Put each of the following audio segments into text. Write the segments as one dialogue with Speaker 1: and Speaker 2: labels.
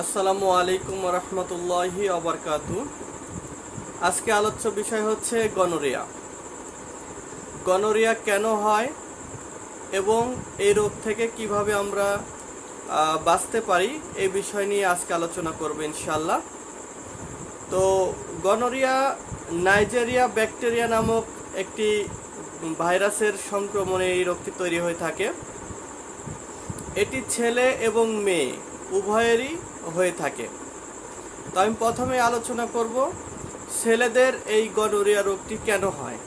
Speaker 1: আসসালামু আলাইকুম রহমতুল্লাহি অবরকাতু আজকে আলোচ্য বিষয় হচ্ছে গনোরিয়া। গনোরিয়া কেন হয় এবং এই রোগ থেকে কীভাবে আমরা বাঁচতে পারি এই বিষয় নিয়ে আজকে আলোচনা করব ইনশাল্লাহ তো গনোরিয়া নাইজেরিয়া ব্যাকটেরিয়া নামক একটি ভাইরাসের সংক্রমণে এই রোগটি তৈরি হয়ে থাকে। এটি ছেলে এবং মেয়ে, উভয়েরই হয়ে থাকে। তো আমি প্রথমে আলোচনা করব ছেলেদের এই গনোরিয়া রোগটি কেন হয়।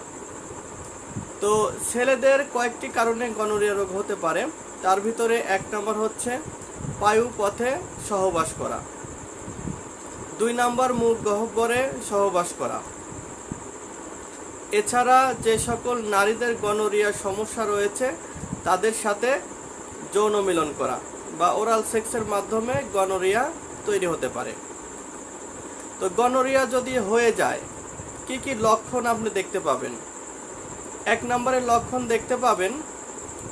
Speaker 1: তো ছেলেদের কয়েকটি কারণে গনোরিয়া রোগ হতে পারে। তার ভিতরে এক নম্বর হচ্ছে পায়ু পথে সহবাস করা। দুই নম্বর মুখ গহ্বরে সহবাস করা। এছাড়া যে সকল নারীদের গনোরিয়া সমস্যা রয়েছে, তাদের সাথে যৌন মিলন করা। বা ওরাল সেক্সের মাধ্যমে গনোরিয়া তৈরি হতে পারে। তো গনোরিয়া যদি হয়ে যায়, কি কি লক্ষণ আপনি দেখতে পাবেন? এক নম্বরের লক্ষণ দেখতে পাবেন,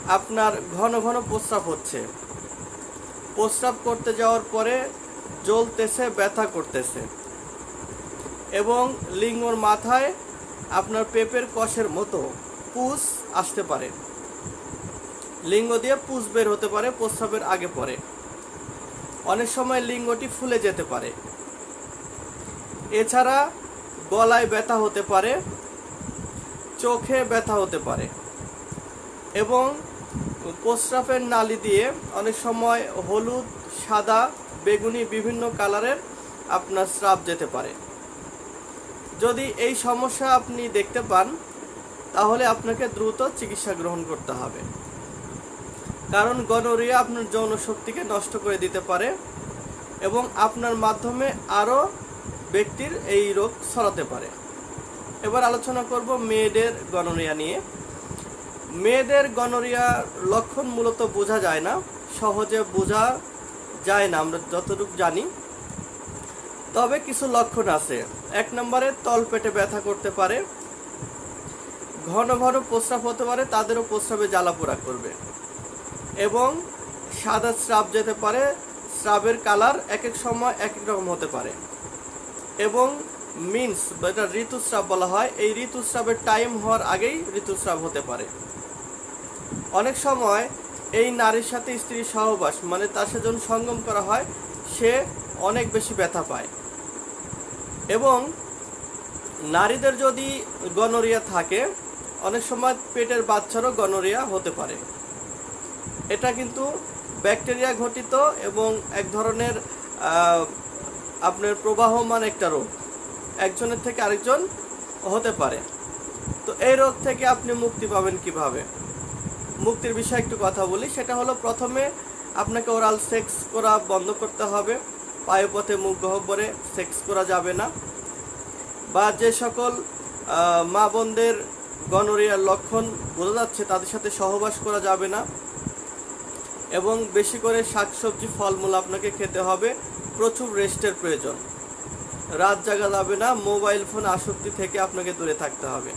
Speaker 1: আপনার ঘন ঘন প্রস্রাব হচ্ছে। প্রস্রাব করতে যাওয়ার পরে জ্বলতেছে, ব্যথা করতেছে। এবং লিঙ্গর মাথায় আপনার পেপের কষের মতো পুষ আসতে পারে। লিঙ্গ দিয়ে পুষ বের হতে পারে, প্রস্রাবের আগে পরে। অনেক সময় লিঙ্গটি ফুলে যেতে পারে। এছাড়া গলায় ব্যথা হতে পারে, চোখে ব্যথা হতে পারে এবং প্রস্রাবের নালি দিয়ে অনেক সময় হলুদ, সাদা, বেগুনি বিভিন্ন কালারের আপনার স্রাব যেতে পারে। যদি এই সমস্যা আপনি দেখতে পান, তাহলে আপনাকে দ্রুত চিকিৎসা গ্রহণ করতে হবে। কারণ গনোরিয়া আপনার যৌন শক্তিকে নষ্ট করে দিতে পারে এবং আপনার মাধ্যমে আরও ব্যক্তির এই রোগ ছড়াতে পারে। এবার আলোচনা করব মেয়েদের গনোরিয়া নিয়ে। মেয়েদের গনোরিয়া লক্ষণ মূলত বোঝা যায় না, সহজে বোঝা যায় না, আমরা যতটুকু জানি। তবে কিছু লক্ষণ আছে। এক নম্বরে তলপেটে ব্যথা করতে পারে। ঘন ঘন প্রস্রাব হতে পারে, তাদেরও প্রস্রাবে জ্বালা পোড়া করবে। এবং সাদা স্রাব যেতে পারে, স্রাবের কালার এক এক সময় এক এক রকম হতে পারে। এবং মিন্স এটা ঋতুস্রাব বলা হয়, এই ঋতুস্রাবের টাইম হওয়ার আগেই ঋতুস্রাব হতে পারে। অনেক সময় এই নারীর সাথে স্ত্রীর সহবাস মানে তার সাথে যখন সঙ্গম করা হয়, সে অনেক বেশি ব্যথা পায়। এবং নারীদের যদি গনোরিয়া থাকে, অনেক সময় পেটের বাচ্চারও গনোরিয়া হতে পারে। এটা কিন্তু ব্যাকটেরিয়া ঘটিত এবং এক ধরনের আপনার প্রবাহমান একটা রোগ। একজনের থেকে আরেকজন হতে পারে। তো এই রোগ থেকে আপনি মুক্তি পাবেন কীভাবে? মুক্তির বিষয়ে একটু কথা বলি। সেটা হলো প্রথমে আপনাকে ওরাল সেক্স করা বন্ধ করতে হবে। পায়ুপথে মুখ গহ্বরে সেক্স করা যাবে না। বা যে সকল মা বোনদের গনোরিয়ার লক্ষণ বোঝা যাচ্ছে, তাদের সাথে সহবাস করা যাবে না। এবং বেশি করে শাকসবজি, ফলমূল আপনাকে খেতে হবে। প্রচুর রেস্টের প্রয়োজন। রাত জাগা যাবে না, মোবাইল ফোন আসক্তি থেকে আপনাকে দূরে থাকতে হবে।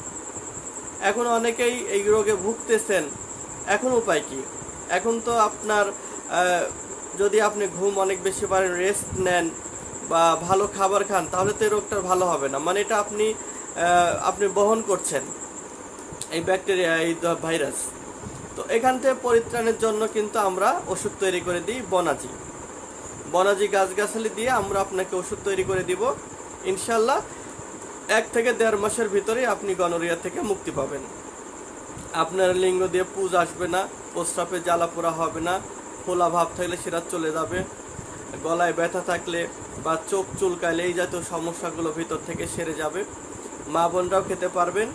Speaker 1: এখন অনেকেই এই রোগে ভুগতেছেন। এখন উপায় কি? এখন তো আপনার যদি আপনি ঘুম অনেক বেশি পারেন রেস্ট নেন বা ভালো খাবার খান, তাহলে তো এই রোগটা ভালো হবে না। মানে এটা আপনি আপনি বহন করছেন। এই ব্যাকটেরিয়া এই ভাইরাস তো এখান থেকে পরিত্রাণের জন্য কিন্তু আমরা ওষুধ তৈরি করে দিই বনাজি। বনাজি গাছগাছালি দিয়ে আমরা আপনাকে ওষুধ তৈরি করে দিব। ইনশাল্লাহ এক থেকে দেড় মাসের ভিতরে আপনি গনোরিয়া থেকে মুক্তি পাবেন। আপনার লিঙ্গ দিয়ে পুজ আসবে না, প্রস্রাবে জ্বালা পোড়া হবে না, ফোলা ভাব থাকলে সেটা চলে যাবে। গলায় ব্যথা থাকলে বা চোখ চুলকাইলে এই জাতীয় সমস্যাগুলো ভিতর থেকে সেরে যাবে। মা বোনরাও খেতে পারবেন।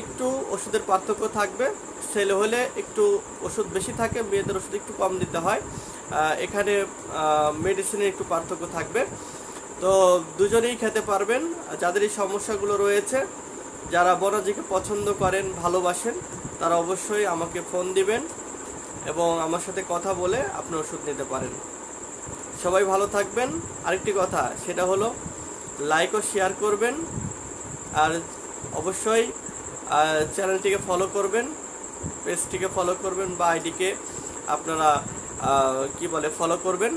Speaker 1: একটু ওষুধের পার্থক্য থাকবে। ছেলে হলে একটু ওষুধ বেশি থাকে, মেয়েদের ওষুধ একটু কম দিতে হয়। এখানে মেডিসিনের একটু পার্থক্য থাকবে। তো দুজনেই খেতে পারবেন। যাদের এই সমস্যাগুলো রয়েছে, যারা বনজিকে পছন্দ করেন, ভালোবাসেন, তারা অবশ্যই আমাকে ফোন দিবেন এবং আমার সাথে কথা বলে আপনি ওষুধ নিতে পারেন। সবাই ভালো থাকবেন। আরেকটি কথা, সেটা হলো লাইক ও শেয়ার করবেন। আর অবশ্যই চ্যানেলটিকে ফলো করবেন পেজটিকে ফলো করবেন বা আইডিকে আপনারা কি বলে ফলো করবেন।